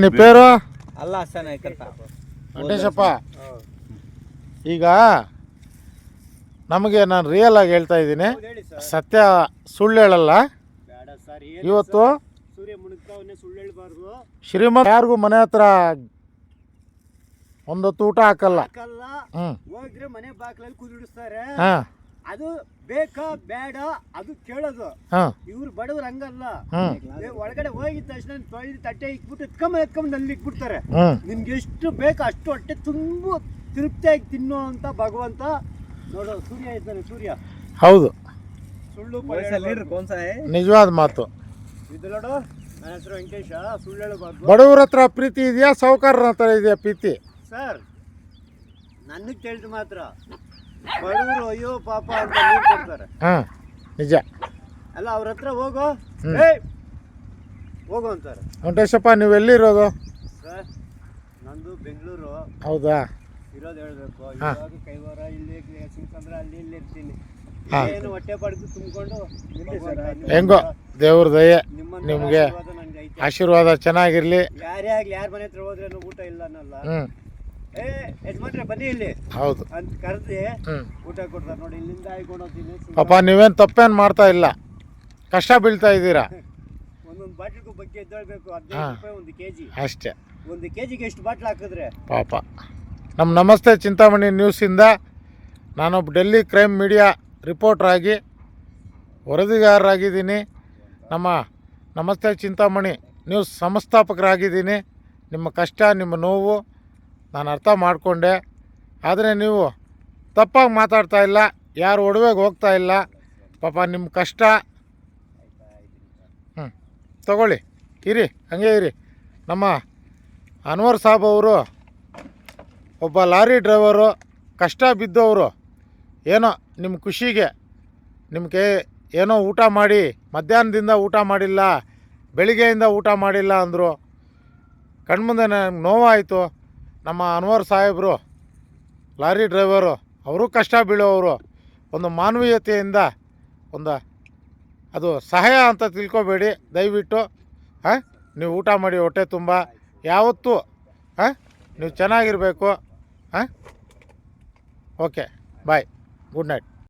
నీ పేరు ಅಲ್ಲ ಹಸನ್ ಐಕಂತ ವೆಂಕಟೇಶಪ್ಪ ಈಗ ನಮಗೆ ನಾನು ರಿಯಲ್ ಆಗಿ ಹೇಳ್ತಾ ಇದ್ದೀನಿ ಸತ್ಯ ಸುಳ್ಳು ಹೇಳಲ್ಲ ಬೇಡ ಸರ್ ಇವತ್ತು ಸೂರ್ಯ ಮುಳುಗ್ತಾವನ್ನೇ ಸುಳ್ಳು ಹೇಳ್ಬಾರ್ದು ಶ್ರೀಮಂತ ಯಾರಿಗೂ ಮನೆ ಹತ್ರ ಒಂದೊತ್ತು ಊಟ ಹಾಕಲ್ಲ ಹಾಕಲ್ಲ ಹ್ಞೂ ಹೋಗಿದ್ರೆ ಮನೆ ಬಾಗಿಲಲ್ಲಿ ಕುದುಡಿಸ್ತಾರೆ ಹಾಂ ಅದು ಬೇಕಾ ಬೇಡ ಅದು ಕೇಳೋದು. ಇವ್ರು ಬಡವ್ರು ಹಂಗಲ್ಲ. ಒಳಗಡೆ ಹೋಗಿದ ತಕ್ಷಣ ತೊಳೆದು ತಟ್ಟೆ ಇಕ್ಬಿಟ್ಟು ಎತ್ಕೊಂಬ ಎತ್ಕೊಂಬ ನಲ್ಲಿ ಇಕ್ಬಿಡ್ತಾರೆ ನಿಮ್ಗೆ ಎಷ್ಟು ಬೇಕು ಅಷ್ಟು ಹೊಟ್ಟೆ ತುಂಬು ತೃಪ್ತಿಯಾಗಿ ತಿನ್ನೋ ಅಂತ ಭಗವಂತ ನೋಡು ಸೂರ್ಯ ಇದ್ದಾನೆ ಸೂರ್ಯ. ಹೌದು. ಸುಳ್ಳು ನಿಜವಾದ ಮಾತು. ಇದು ನೋಡು ನನ್ನ ಹೆಸರು ವೆಂಕಟೇಶ ಸುಳ್ಳು ಹೇಳಬಾರ್ದು. ಬಡವ್ರ ಹತ್ರ ಪ್ರೀತಿ ಇದೆಯಾ ಸಾವುಕಾರರ ಹತ್ರ ಇದೆಯಾ ಪ್ರೀತಿ? ಸರ್ ನನಗೆ ತಿಳಿದು ಮಾತ್ರ. ಬಡವರು ಅಯ್ಯೋ ಪಾಪ ಅಂತ ನೀರು ಕೊಡ್ತಾರೆ. ಹಾಂ ನಿಜ. ಅಲ್ಲ ಅವ್ರ ಹತ್ರ ಹೋಗೋ. ಹ್ಮ್. ಏ ಹೋಗು ಅಂತಾರೆ. ವೆಂಕಟೇಶಪ್ಪ ನೀವು ಎಲ್ಲಿರೋದು? ಸರ್ ನಂದು ಬೆಂಗಳೂರು. ಹೌದಾ? ಇರೋದು ಹೇಳ್ಬೇಕು. ಇವಾಗ ಕೈವಾರ ಇಲ್ಲಿ ಸಿಂಕಂದ್ರ ಅಲ್ಲಿ ಇಲ್ಲಿ ಇರ್ತೀನಿ. ಹಾ. ಏನು ಹೊಟ್ಟೆ ಪಡೆದು ತುಂಬಿಕೊಂಡು ಹೆಂಗೋ ದೇವ್ರ ದಯೆ ನಿಮ್ಮಂತ ನಿಮ್ಗೆ ಆಶೀರ್ವಾದ ನನಗೆ ಐತೆ. ಆಶೀರ್ವಾದ ಚೆನ್ನಾಗಿರಲಿ. ಯಾರೇ ಆಗ್ಲಿ ಯಾರ ಮನೆ ಹತ್ರ ಹೋದ್ರೆ ಊಟ ಇಲ್ಲ ಅನ್ನಲ್ಲ. ಹ್ಞೂ ಹೌದು. ಅಂತ ಕರೆದಿ ಹ್ಞೂ ಊಟ ಕೊಡ್ತಾರೆ ನೋಡಿ ಇಲ್ಲಿಂದ ಆಯ್ಕೊಂಡು ಹೋಗ್ತೀನಿ ಪಾಪ ನೀವೇನು ತಪ್ಪೇನು ಮಾಡ್ತಾ ಇಲ್ಲ. ಕಷ್ಟ ಬೀಳ್ತಾ ಇದ್ದೀರಾ? ಅಷ್ಟೇ. ಒಂದು ಕೆಜಿಗೆ ಎಷ್ಟು ಬಾಟ್ಲ್ ಹಾಕಿದ್ರೆ? ಪಾಪ. ನಮ್ಮ ನಮಸ್ತೆ ಚಿಂತಾಮಣಿ ನ್ಯೂಸಿಂದ ನಾನೊಬ್ಬ ಡೆಲ್ಲಿ ಕ್ರೈಮ್ ಮೀಡಿಯಾ ರಿಪೋರ್ಟ್ರಾಗಿ ವರದಿಗಾರರಾಗಿದ್ದೀನಿ. ನಮ್ಮ ನಮಸ್ತೆ ಚಿಂತಾಮಣಿ ನ್ಯೂಸ್ ಸಂಸ್ಥಾಪಕರಾಗಿದ್ದೀನಿ. ನಿಮ್ಮ ಕಷ್ಟ ನಿಮ್ಮ ನೋವು ನಾನು ಅರ್ಥ ಮಾಡಿಕೊಂಡೆ. ಆದರೆ ನೀವು ತಪ್ಪಾಗಿ ಮಾತಾಡ್ತಾ ಇಲ್ಲ, ಯಾರು ಒಡವೆಗೆ ಹೋಗ್ತಾ ಇಲ್ಲ, ಪಾಪ ನಿಮ್ಮ ಕಷ್ಟ. ಹ್ಞೂ ತಗೊಳ್ಳಿ, ಇರಿ, ಹಂಗೆ ಇರಿ. ನಮ್ಮ ಅನ್ವರ್ ಸಾಬ್ ಅವರು ಒಬ್ಬ ಲಾರಿ ಡ್ರೈವರು, ಕಷ್ಟ ಬಿದ್ದವರು, ಏನೋ ನಿಮ್ಮ ಖುಷಿಗೆ, ನಿಮಗೆ ಏನೋ ಊಟ ಮಾಡಿ, ಮಧ್ಯಾಹ್ನದಿಂದ ಊಟ ಮಾಡಿಲ್ಲ, ಬೆಳಿಗ್ಗೆಯಿಂದ ಊಟ ಮಾಡಿಲ್ಲ ಅಂದರು, ಕಣ್ಮುಂದೆ ನನಗೆ ನೋವಾಯಿತು. ನಮ್ಮ ಅನ್ವರ್ ಸಾಹೇಬರು, ಲಾರಿ ಡ್ರೈವರು, ಅವರು ಕಷ್ಟ ಬೀಳೋವರು ಒಂದು ಮಾನವೀಯತೆಯಿಂದ ಒಂದು ಅದು ಸಹಾಯ ಅಂತ ತಿಳ್ಕೊಬೇಡಿ, ದಯವಿಟ್ಟು, ಹಾಂ? ನೀವು ಊಟ ಮಾಡಿ ಹೊಟ್ಟೆ ತುಂಬ, ಯಾವತ್ತೂ, ಹಾಂ? ನೀವು ಚೆನ್ನಾಗಿರಬೇಕು, ಹಾಂ? Okay, bye, good night.